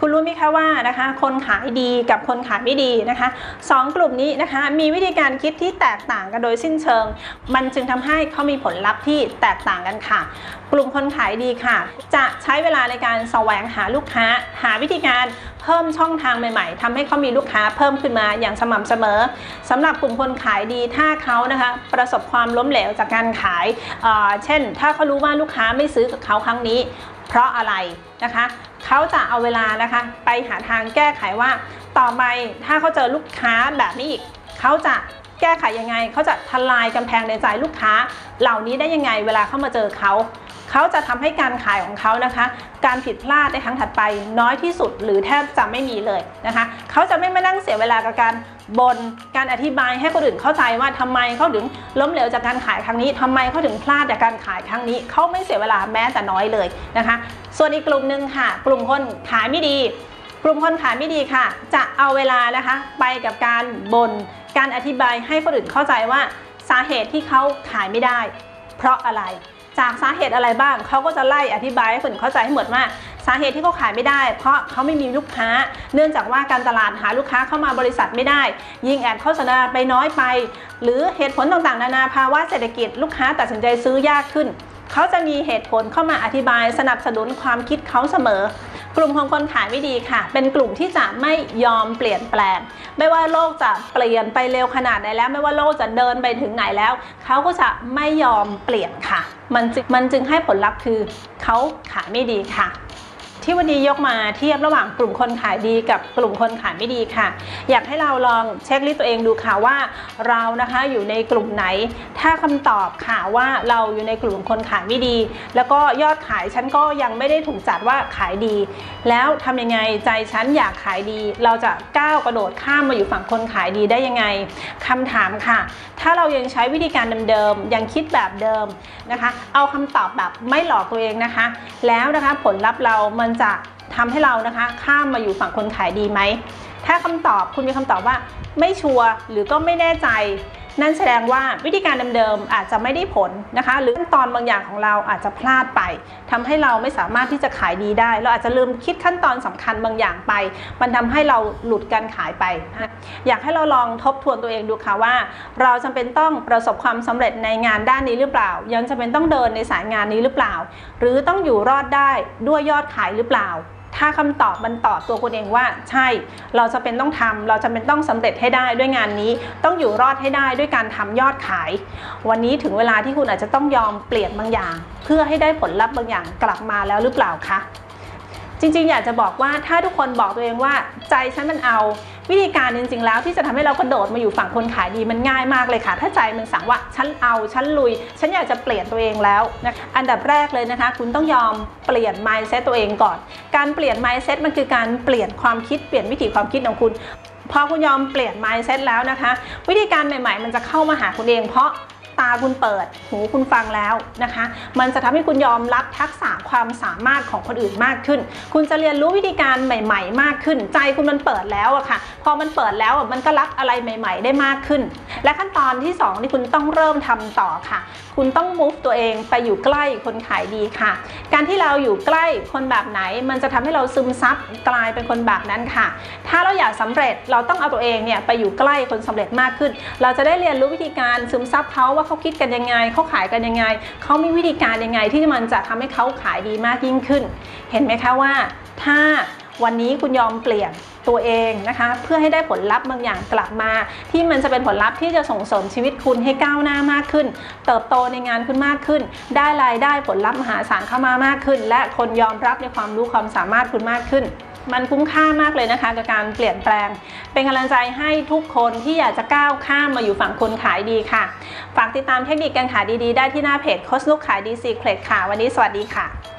คุณรู้ไหมคะว่านะคะ คนขายดีกับคนขายไม่ดีนะคะสองกลุ่มนี้นะคะมีวิธีการคิดที่แตกต่างกันโดยสิ้นเชิง มันจึงทำให้เขามีผลลัพธ์ที่แตกต่างกันค่ะ กลุ่มคนขายดีค่ะ จะใช้เวลาในการแสวงหาลูกค้า หาวิธีการเพิ่มช่องทางใหม่ ๆทำให้เขามีลูกค้าเพิ่มขึ้นมาอย่างสม่ำเสมอสำหรับกลุ่มคนขายดีถ้าเขานะคะประสบความล้มเหลวจากการขายเอ่อเช่น ถ้าเขารู้ว่าลูกค้าไม่ซื้อกับเขาครั้งนี้ เพราะอะไรนะคะ เขาจะเอาเวลานะคะ ไปหาทางแก้ไขว่า ต่อไปถ้าเขาเจอลูกค้าแบบนี้อีกเขาจะแก้ไขยังไง เขาจะทลายกำแพงในใจลูกค้า เหล่านี้ได้ยังไงเวลาเข้ามาเจอเขา เขาจะทำให้การขายของเขานะคะ การผิดพลาดในครั้งถัดไปน้อยที่สุดหรือแทบจะไม่มีเลยนะคะ เขาจะไม่มานั่งเสียเวลากับการ บนการอธิบายให้คนอื่นเข้าใจว่าทำไมเขาถึงล้มเหลวจากการขายครั้งนี้ทำไมเขาถึงพลาดจากการขายครั้งนี้เขาไม่เสียเวลาแม้แต่น้อยเลยนะคะ ส่วนอีกกลุ่มหนึ่งค่ะ กลุ่มคนขายไม่ดี กลุ่มคนขายไม่ดีค่ะ จะเอาเวลานะคะ ไปกับการบน่นการอธิบายให้คนอื่นเข้าใจว่าสาเหตุที่เขาขายไม่ได้ เพราะอะไรจากสาเหตุอะไรบ้าง เขาก็จะไล่อธิบายให้คนอื่นเข้าใจให้หมดว่า สาเหตุที่เขาขายไม่ได้ เพราะเขาไม่มีลูกค้า เนื่องจากว่าการตลาดหาลูกค้าเข้ามาบริษัทไม่ได้ ยิงแอดโฆษณาไปน้อยไป หรือเหตุผลต่างๆ นานาภาวะเศรษฐกิจลูกค้าตัดสินใจซื้อยากขึ้นเขาจะมีเหตุผลเข้ามาอธิบายสนับสนุนความคิดเขาเสมอ กลุ่มของคนขายไม่ดีค่ะ เป็นกลุ่มที่จะไม่ยอมเปลี่ยนแปลง ไม่ว่าโลกจะเปลี่ยนไปเร็วขนาดไหนแล้ว ไม่ว่าโลกจะเดินไปถึงไหนแล้ว เขาก็จะไม่ยอมเปลี่ยนค่ะ มันมันจึงให้ผลลัพธ์คือเขาขายไม่ดีค่ะ ที่วันนี้ยกมาเทียบระหว่างกลุ่มคนขายดีกับกลุ่มคนขายไม่ดีค่ะ อยากให้เราลองเช็คลิสต์ตัวเองดูค่ะว่าเรานะคะอยู่ในกลุ่มไหน ถ้าคำตอบค่ะว่าเราอยู่ในกลุ่มคนขายไม่ดี แล้วก็ยอดขายฉันก็ยังไม่ได้ถูกจัดว่าขายดี แล้วทำยังไงใจฉันอยากขายดี เราจะก้าวกระโดดข้ามมาอยู่ฝั่งคนขายดีได้ยังไงคำถามค่ะ ถ้าเรายังใช้วิธีการเดิมๆยังคิดแบบเดิมนะคะ เอาคำตอบแบบไม่หลอกตัวเองนะคะ แล้วนะคะผลลัพธ์เรามันจะทำให้เรานะคะ ข้ามมาอยู่ฝั่งคนขายดีไหม ถ้าคำตอบคุณมีคำตอบว่าไม่ชัวร์หรือก็ไม่แน่ใจนั่นแสดงว่าวิธีการเดิมๆอาจจะไม่ได้ผลนะคะ หรือขั้นตอนบางอย่างของเราอาจจะพลาดไปทำให้เราไม่สามารถที่จะขายดีได้ เราอาจจะลืมคิดขั้นตอนสำคัญบางอย่างไป มันทำให้เราหลุดการขายไปนะอยากให้เราลองทบทวนตัวเองดูค่ะว่า เราจำเป็นต้องประสบความสำเร็จในงานด้านนี้หรือเปล่า ยังจำเป็นต้องเดินในสายงานนี้หรือเปล่า หรือต้องอยู่รอดได้ด้วยยอดขายหรือเปล่า ถ้าคำตอบมันตอบตัวคุณเองว่า ใช่ เราจะเป็นต้องทำเราจะเป็นต้องสำเร็จให้ได้ด้วยงานนี้ ต้องอยู่รอดให้ได้ด้วยการทำยอดขาย วันนี้ถึงเวลาที่คุณอาจจะต้องยอมเปลี่ยนบางอย่าง เพื่อให้ได้ผลลัพธ์บางอย่างกลับมาแล้วหรือเปล่าคะจริงๆ อยากจะบอกว่าถ้าทุกคนบอกตัวเองว่าใจฉันมันเอา วิธีการจริงๆ แล้วที่จะทำให้เรากระโดดมาอยู่ฝั่งคนขายดีมันง่ายมากเลยค่ะ ถ้าใจมันสั่งว่าฉันเอาฉันลุย ฉันอยากจะเปลี่ยนตัวเองแล้วนะอันดับแรกเลยนะคะ คุณต้องยอมเปลี่ยน mindset ตัวเองก่อน การเปลี่ยน mindset มันคือการเปลี่ยนความคิดเปลี่ยนวิถีความคิดของคุณพอคุณยอมเปลี่ยน mindset แล้วนะคะ วิธีการใหม่ ๆ มันจะเข้ามาหาคุณเองเพราะ ตาคุณเปิด หูคุณฟังแล้วนะคะ มันจะทำให้คุณยอมรับทักษะความสามารถของคนอื่นมากขึ้น คุณจะเรียนรู้วิธีการใหม่ ๆ มากขึ้น ใจคุณมันเปิดแล้วอะค่ะ พอมันเปิดแล้วมันก็รับอะไรใหม่ ๆ ได้มากขึ้น และขั้นตอนที่สองที่คุณต้องเริ่มทำต่อค่ะ คุณต้อง move ตัวเองไปอยู่ใกล้คนขายดีค่ะ การที่เราอยู่ใกล้คนแบบไหน มันจะทำให้เราซึมซับกลายเป็นคนแบบนั้นค่ะ ถ้าเราอยากสำเร็จเราต้องเอาตัวเองเนี่ยไปอยู่ใกล้คนสำเร็จมากขึ้น เราจะได้เรียนรู้วิธีการซึมซับเขาว่าเขาคิดกันยังไงเขาขายกันยังไงเขามีวิธีการยังไง ที่มันจะทำให้เขาขายดีมากยิ่งขึ้น เห็นไหมคะว่า ถ้าวันนี้คุณยอมเปลี่ยนตัวเองนะคะ เพื่อให้ได้ผลลัพธ์บางอย่างกลับมา ที่มันจะเป็นผลลัพธ์ที่จะส่งเสริมชีวิตคุณให้ก้าวหน้ามากขึ้น เติบโตในงานคุณมากขึ้น ได้รายได้ผลลัพธ์มหาศาลเข้ามามากขึ้น และคนยอมรับในความรู้ความสามารถคุณมากขึ้น มันคุ้มค่ามากเลยนะคะกับการเปลี่ยนแปลง เป็นกำลังใจให้ทุกคนที่อยากจะก้าวข้ามมาอยู่ฝั่งคนขายดีค่ะ ฝากติดตามเทคนิคการขายดีๆ ได้ที่หน้าเพจโคชนุกขายดีซีเคลดค่ะ วันนี้สวัสดีค่ะ